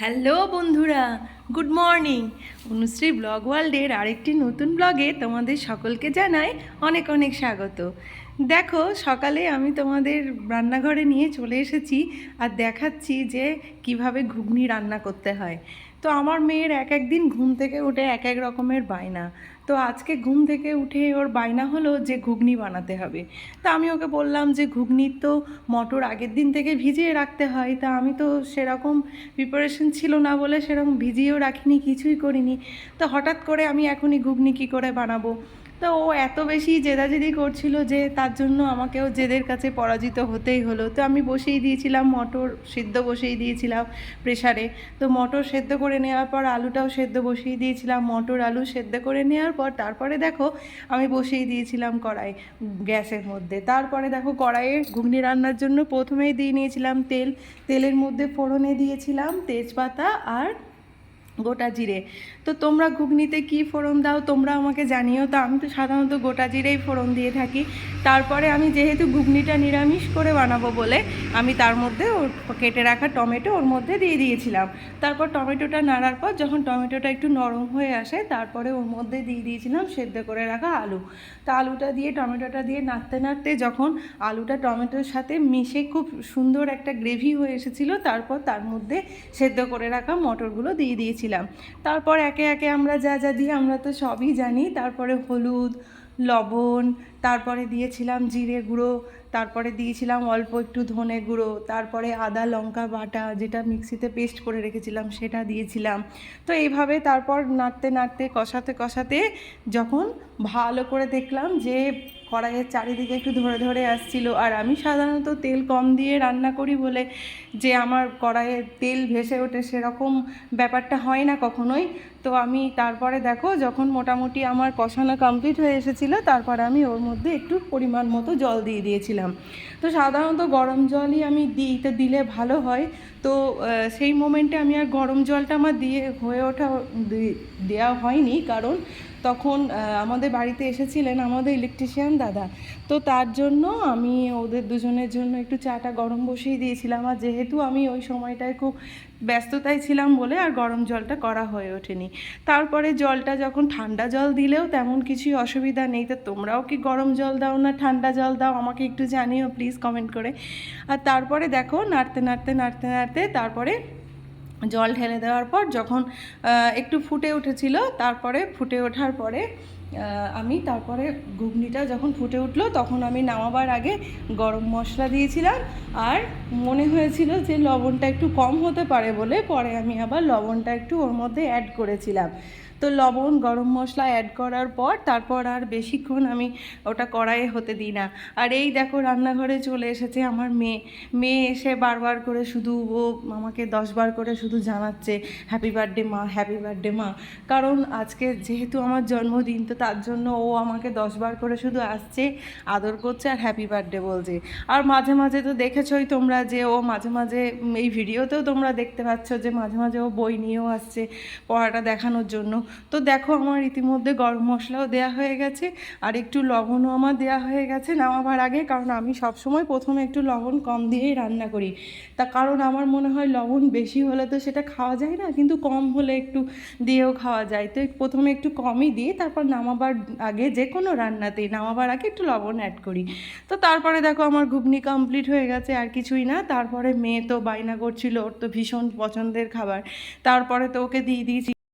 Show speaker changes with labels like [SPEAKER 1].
[SPEAKER 1] Hello বন্ধুরা, good morning. Anushree blog ওয়ার্ল্ডের আরেকটি নতুন ব্লগে তোমাদের সকলকে জানাই অনেক অনেক স্বাগত। দেখো, সকালে আমি তোমাদের রান্নাঘরে নিয়ে চলে এসেছি আর দেখাচ্ছি যে কীভাবে ঘুগনি রান্না করতে হয়। তো আমার মেয়ের এক এক দিন ঘুম থেকে উঠে এক এক রকমের বায়না। তো আজকে ঘুম থেকে উঠে ওর বায়না হলো যে ঘুগনি বানাতে হবে। তা আমি ওকে বললাম যে ঘুগনি তো মটর আগের দিন থেকে ভিজিয়ে রাখতে হয়, তা আমি তো সেরকম প্রিপারেশন ছিল না বলে সেরকম ভিজিয়েও রাখিনি, কিছুই করিনি। তো হঠাৎ করে আমি এখনই ঘুগনি কী করে বানাবো? তো ও এত বেশি জেদাজেদি করছিল যে তার জন্য আমাকেও জেদের কাছে পরাজিত হতেই হলো। তো আমি বসিয়ে দিয়েছিলাম, মটর সেদ্ধ বসিয়ে দিয়েছিলাম প্রেসারে। তো মটর সেদ্ধ করে নেওয়ার পর আলুটাও সেদ্ধ বসিয়ে দিয়েছিলাম। মটর আলু সেদ্ধ করে নেওয়ার পর তারপরে দেখো আমি বসিয়ে দিয়েছিলাম কড়াই গ্যাসের মধ্যে। তারপরে দেখো কড়াইয়ে ঘুগনি রান্নার জন্য প্রথমেই দিয়ে নিয়েছিলাম তেল। তেলের মধ্যে ফোড়নে দিয়েছিলাম তেজপাতা আর গোটা জিরে। তো তোমরা ঘুগনিতে কি ফোড়ন দাও তোমরা আমাকে জানিও। তো আমি তো সাধারণত গোটা জিরেই ফোড়ন দিয়ে থাকি। তারপরে আমি যেহেতু ঘুগনিটা নিরামিষ করে বানাবো বলে, আমি তার মধ্যে ওর কেটে রাখা টমেটো ওর মধ্যে দিয়ে দিয়েছিলাম। তারপর টমেটোটা নাড়ার পর যখন টমেটোটা একটু নরম হয়ে আসে, তারপরে ওর মধ্যে দিয়ে দিয়েছিলাম সেদ্ধ করে রাখা আলু। তো আলুটা দিয়ে, টমেটোটা দিয়ে নাড়তে নাড়তে যখন আলুটা টমেটোর সাথে মিশে খুব সুন্দর একটা গ্রেভি হয়ে এসেছিল, তারপর তার মধ্যে সেদ্ধ করে রাখা মটরগুলো দিয়ে দিয়েছিলাম তারপর একে একে আমরা যা যা দিই আমরা তো সবই জানি। তারপরে হলুদ, লবণ তারপরে দিয়েছিলাম জিরে গুঁড়ো, তারপরে দিয়েছিলাম অল্প একটু ধনে গুঁড়ো, তারপরে আদা লঙ্কা বাটা যেটা মিক্সিতে পেস্ট করে রেখেছিলাম সেটা দিয়েছিলাম। তো এইভাবে তারপর নাড়তে নাড়তে কষাতে কষাতে যখন ভালো করে দেখলাম যে কড়াইয়ের চারিদিকে একটু ধরে ধরে আসছিল, আর আমি সাধারণত তেল কম দিয়ে রান্না করি বলে যে আমার কড়াইয়ে তেল ভেসে ওঠে সেরকম ব্যাপারটা হয় না কখনোই। তো আমি তারপরে দেখো যখন মোটামুটি আমার কষানো কমপ্লিট হয়ে এসেছিল, তারপরে আমি ওর মধ্যে একটু পরিমাণ মতো জল দিয়ে দিয়েছিলাম। তো সাধারণত গরম জলই আমি দিই তো দিলে ভালো হয়। তো সেই মোমেন্টে আমি আর গরম জলটা আমার দিয়ে হয়ে ওঠা দেওয়া হয়নি। কারণ তখন আমাদের বাড়িতে এসেছিলেন আমাদের ইলেকট্রিশিয়ান দাদা। তো তার জন্য আমি ওদের দুজনের জন্য একটু চাটা গরম বসিয়ে দিয়েছিলাম। আর যেহেতু আমি ওই সময়টায় খুব ব্যস্ততায় ছিলাম বলে আর গরম জলটা করা হয়ে ওঠেনি। তারপরে জলটা যখন ঠান্ডা জল দিলেও তেমন কিছুই অসুবিধা নেই। তো তোমরাও কি গরম জল দাও না ঠান্ডা জল দাও? আমাকে একটু জানিও প্লিজ কমেন্ট করে। আর তারপরে দেখো, নাড়তে নাড়তে নাড়তে নাড়তে তারপরে জল ঢেলে দেওয়ার পর যখন একটু ফুটে উঠেছিল, তারপরে ফুটে ওঠার পরে আমি তারপরে ঘুগনিটা যখন ফুটে উঠল, তখন আমি নামাবার আগে গরম মশলা দিয়েছিলাম। আর মনে হয়েছিল যে লবণটা একটু কম হতে পারে বলে, পরে আমি আবার লবণটা একটু ওর মধ্যে অ্যাড করেছিলাম। তো লবণ, গরম মশলা অ্যাড করার পর তারপর আর বেশিক্ষণ আমি ওটা কড়াইয়ে হতে দিই না। আর এই দেখো রান্নাঘরে চলে এসেছে আমার মেয়ে। মেয়ে এসে বারবার করে শুধু ও আমাকে দশবার করে শুধু জানাচ্ছে হ্যাপি বার্থডে মা হ্যাপি বার্থডে মা। কারণ আজকে যেহেতু আমার জন্মদিন, তো তার জন্য ও আমাকে দশবার করে শুধু আসছে, আদর করছে আর হ্যাপি বার্থডে বলছে। আর মাঝে মাঝে তো দেখেছই তোমরা যে ও মাঝে মাঝে এই ভিডিওতেও তোমরা দেখতে পাচ্ছ যে মাঝে মাঝে ও বই নিয়েও আসছে পড়াটা দেখানোর জন্য। তো দেখো আমার ইতিমধ্যে গরম মশলাও দেওয়া হয়ে গেছে, আর একটু লবণও আমার দেওয়া হয়ে গেছে নামাবার আগে, কারণ আমি সবসময় প্রথমে একটু লবণ কম দিয়েই রান্না করি। তা কারণ আমার মনে হয় লবণ বেশি হলে তো সেটা খাওয়া যায় না, কিন্তু কম হলে একটু দিয়েও খাওয়া যায়। তো প্রথমে একটু কমই দিই, তারপর নামাবার আগে যে কোনো রান্নাতেই, নামাবার আগে একটু লবণ অ্যাড করি। তো তারপরে দেখো আমার ঘুগনি কমপ্লিট হয়ে গেছে, আর কিছুই না। তারপরে মেয়ে তো বায়না করছিল, ওর তো ভীষণ পছন্দের খাবার। তারপরে তো ওকে দিয়ে দিয়েছি